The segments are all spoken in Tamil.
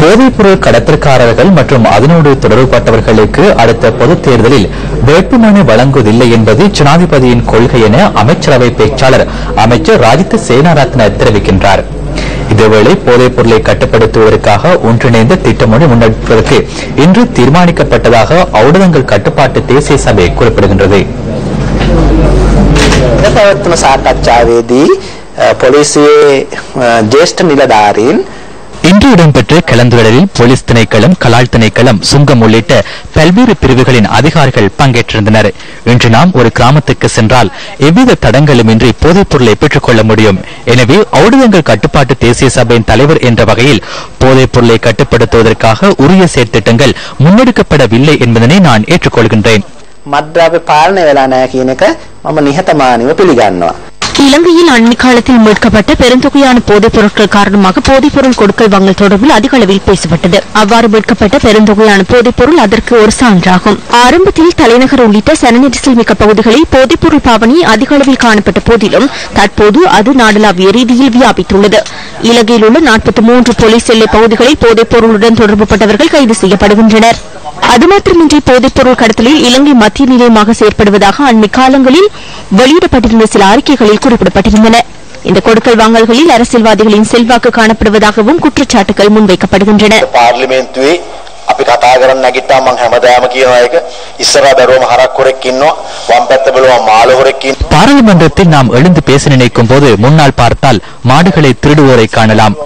போதைப்பொருள் கடத்தற்காரர்கள் மற்றும் அதனோடு தொடர்புபட்டவர்களுக்கு அடுத்த பொதுத் தேர்தலில் வேட்புமனு வழங்குவதில்லை என்பது ஜனாதிபதியின் கொள்கை என அமைச்சரவை பேச்சாளர் அமைச்சர் ராஜித சேனாரத்ன தெரிவிக்கின்றார் இதேவேளை போதைப் பொருளை கட்டுப்படுத்துவதற்காக ஒன்றிணைந்த திட்டம் ஒன்று முன்னெடுப்பதற்கு இன்று தீர்மானிக்கப்பட்டதாக ஔடதங்கள் கட்டுப்பாட்டு தேசிய சபை குறிப்பிடுகின்றது පැවැත්වන සාකච්ඡාවේදී අ, පොලිසියේ අ, ජේෂ්ඨ නිලධාරීන් இன்று இடம்பெற்ற கலந்துரையாடலில் போலீஸ் திணைக்களம் கலால் திணைக்களம் சுங்கம் உள்ளிட்ட பல்வேறு பிரிவுகளின் அதிகாரிகள் பங்கேற்றிருந்தனர் இன்று நாம் ஒரு கிராமத்துக்கு சென்றால் எவ்வித தடங்களுமின்றி போதைப் பொருளை பெற்றுக் கொள்ள முடியும் எனவே ஔடதங்கள் கட்டுப்பாட்டு தேசிய சபையின் தலைவர் என்ற வகையில் போதைப் பொருளை கட்டுப்படுத்துவதற்காக உரிய செயற்திட்டங்கள் முன்னெடுக்கப்படவில்லை என்பதனை நான் ஏற்றுக்கொள்கின்றேன் මද්‍රව්‍ය පාලනය වෙලා නැහැ කියන එක මම නිහතමානීව පිළිගන්නවා. இலங்கையில் அண்மை காலத்தில் மீட்கப்பட்ட பெருந்தொகையான போதைப் பொருட்கள் காரணமாக போதைப் பொருள் கொடுக்கல் வாங்கல் தொடர்பில் அதிக அளவில் பேசப்பட்டது. அவ்வாறு மீட்கப்பட்ட பெருந்தொகையான போதைப் பொருள் அதற்கு ஒரு சான்றாகும். ஆரம்பத்தில் தலைநகர் உள்ளிட்ட சனநெரிசல் மிக்க பகுதிகளில் போதைப் பொருள் பாவனை அதிக அளவில் காணப்பட்ட போதிலும் தற்போது அது நாடளாவிய ரீதியில் வியாபித்துள்ளது. இலங்கையில் உள்ள நாற்பத்தி மூன்று போலீஸ் எல்லை பகுதிகளில் போதைப் பொருளுடன் தொடர்புபட்டவர்கள் கைது செய்யப்படுகின்றனர். அது மாத்திரமின்றி போதைப்பொருள் கடத்தலில் இலங்கை மத்திய நிலையமாக செயற்படுவதாக அண்மை காலங்களில் வெளியிடப்பட்டிருந்த சில அறிக்கைகளில் குறிப்பிடப்பட்டிருந்தன. இந்த கொடுக்கல் வாங்கல்களில் அரசியல்வாதிகளின் செல்வாக்கு காணப்படுவதாகவும் குற்றச்சாட்டுகள் முன்வைக்கப்படுகின்றன. අපි කතා කරන්න නැගිට්ටා මං හැමදාම කියනවා එක ඉස්සරහා බැලුවම හරක් හොරෙක් ඉන්නවා වම් පැත්ත බැලුවම මාළ හොරෙක් ඉන්නවා பாராளுமன்றத்தில் நாம் எழுந்து பேச நினைக்கும் போது முன்னால் பார்த்தால் மாடுகளை திருடுவோரை காணலாம்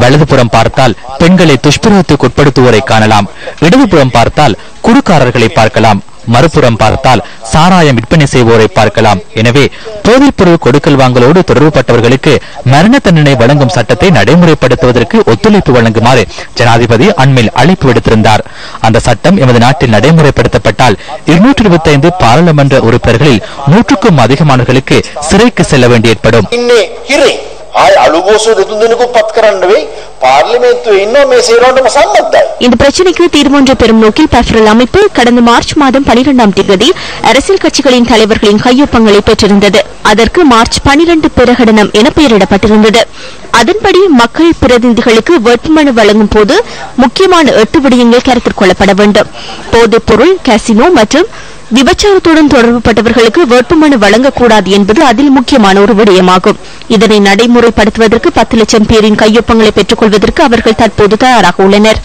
வலதுபுறம் பார்த்தால் பெண்களை துஷ்பிரவத்துக்கு உட்படுத்துவோரை காணலாம் இடதுபுறம் பார்த்தால் குடுக்காரர்களை பார்க்கலாம் மறுபுறம் பார்த்தால் சாராயம் விற்பனை செய்வோரை பார்க்கலாம். எனவே போதைப் பொருள் கொடுக்கல் வாங்கலோடு தொடர்புபட்டவர்களுக்கு மரண தண்டனை வழங்கும் சட்டத்தை நடைமுறைப்படுத்துவதற்கு ஒத்துழைப்பு வழங்குமாறு ஜனாதிபதி அண்மையில் அழைப்பு விடுத்திருந்தார். அந்த சட்டம் எமது நாட்டில் நடைமுறைப்படுத்தப்பட்டால் இருநூற்றி இருபத்தி ஐந்து பாராளுமன்ற உறுப்பினர்களில் நூற்றுக்கும் அதிகமானவர்களுக்கு சிறைக்கு செல்ல வேண்டி ஏற்படும். இந்த பிரச்சனைக்கு தீர்மானம் பெறும் நோக்கில் பஃபரல் அமைப்பு கடந்த மார்ச் மாதம் பனிரெண்டாம் தேதி அரசியல் கட்சிகளின் தலைவர்களின் கையொப்பங்களை பெற்றிருந்தது. அதற்கு மார்ச் பனிரெண்டு பிரகடனம் என பெயரிடப்பட்டிருந்தது. அதன்படி மக்கள் பிரதிநிதிகளுக்கு வேட்புமனு வழங்கும் போது முக்கியமான எட்டு விடயங்கள் கருத்தில் கொள்ளப்பட வேண்டும். போதைப் பொருள் கசினோ மற்றும் விபச்சாரத்துடன் தொடர்புபட்டவர்களுக்கு வேட்புமனு வழங்கக்கூடாது என்பது அதில் முக்கியமான ஒரு விடயமாகும் இதனை நடைமுறைப்படுத்துவதற்கு பத்து லட்சம் பேரின் கையொப்பங்களை பெற்றுக் கொள்வதற்கு அவர்கள் தற்போது தயாராக உள்ளனர்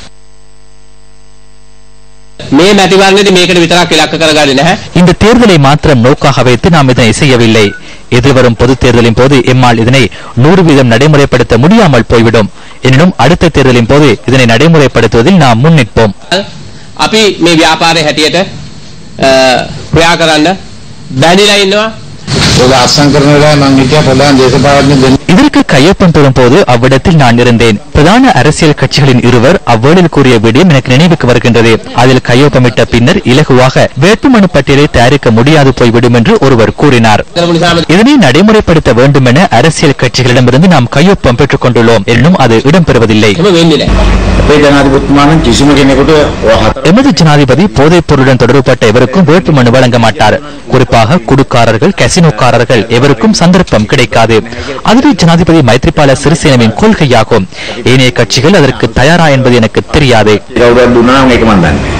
මේ මැතිවරණයේදී මේකට විතරක් ඉලක්ක කරගන්නේ නැහැ. இந்த தேர்தலை மாத்திரம் நோக்காக வைத்து நாம் இதனை செய்யவில்லை எதிர்வரும் பொதுத் தேர்தலின் போது எம்மால் இதனை நூறு வீதம் நடைமுறைப்படுத்த முடியாமல் போய்விடும் எனினும் அடுத்த தேர்தலின் போது இதனை நடைமுறைப்படுத்துவதில் நாம் முன்னிற்போம் අපි මේ ව්‍යාපාරයේ හැටියට අ, ක්‍රියා කරන්න බැඳිලා ඉන්නවා. ඔය අත්සන් කරන වෙලාවේ මං හිටියා ප්‍රධාන දේශපාලන දෙන්න இதற்கு கையொப்பம் பெறும் போது அவ்விடத்தில் நான் இருந்தேன் பிரதான அரசியல் கட்சிகளின் இருவர் அவ்வேளில் கூறிய விடயம் எனக்கு நினைவுக்கு வருகின்றது அதில் கையொப்பமிட்ட பின்னர் இலகுவாக வேட்புமனு பட்டியலை தயாரிக்க முடியாது போய்விடும் என்று ஒருவர் கூறினார் කරමු නිසාම இதனை நடைமுறைப்படுத்த வேண்டும் என அரசியல் கட்சிகளிடமிருந்து நாம் கையொப்பம் பெற்றுக் கொண்டுள்ளோம் எனினும் அது இடம்பெறுவதில்லை එහෙම වෙන්නේ නැහැ. අපේ ජනාධිපතිතුමාණන් කිසිම කෙනෙකුට ඔය හතර எமது ஜனாதிபதி போதைப் பொருளுடன் தொடர்புபட்ட எவருக்கும் வேட்புமனு வழங்க மாட்டார் குறிப்பாக குடுக்காரர்கள் கசினோக்காரர்கள் எவருக்கும் சந்தர்ப்பம் கிடைக்காது அதுவே ஜனாதிபதி மைத்ரிபால சிறிசேனவின் கொள்கையாகும் ஏனைய கட்சிகள் அதற்கு தயாரா என்பது எனக்கு தெரியாது කවුරුත් දුන්නා නම් ඒක මන් දන්නේ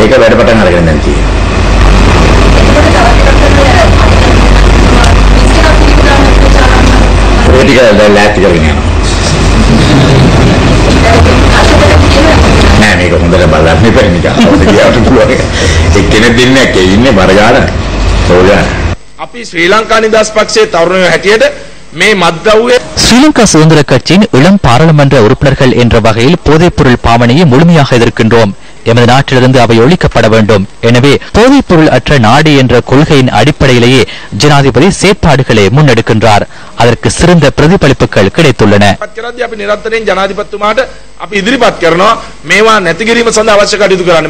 ඒක වැඩ පටන් අරගෙන දැන් තියෙනවා ඒ ටික දැන් ලෑස්ති කරගෙන යනවා නෑ මේක හොඳට බලන්න ඉතින් නිකන් අවුද කියාවට පුළුවන් එක්කෙනෙක් දෙන්නක් ඉන්නේ බර ගන්න ඕගා අපි ශ්‍රී ලංකා නිදහස් පක්ෂයේ තරුණයෝ හැටියට මේ මත්ද්‍රව්‍ය ஸ்ரீலங்கா சுதந்திர கட்சியின் இளம் பாராளுமன்ற உறுப்பினர்கள் என்ற வகையில் போதைப் பொருள் பாவனையை முழுமையாக எதிர்க்கின்றோம் எமது நாட்டிலிருந்து அவை ஒழிக்கப்பட வேண்டும் எனவே போதைப் பொருள் அற்ற நாடு என்ற கொள்கையின் அடிப்படையிலேயே ஜனாதிபதி செயற்பாடுகளை முன்னெடுக்கின்றார் அதற்கு சிறந்த பிரதிபலிப்புகள் கிடைத்துள்ளன පත් කරද්දී අපි නිරන්තරයෙන් ජනාධිපතිතුමාට අපි ඉදිරිපත් කරනවා මේවා නැති කිරීම සඳහා අවශ්‍ය කටයුතු කරන්න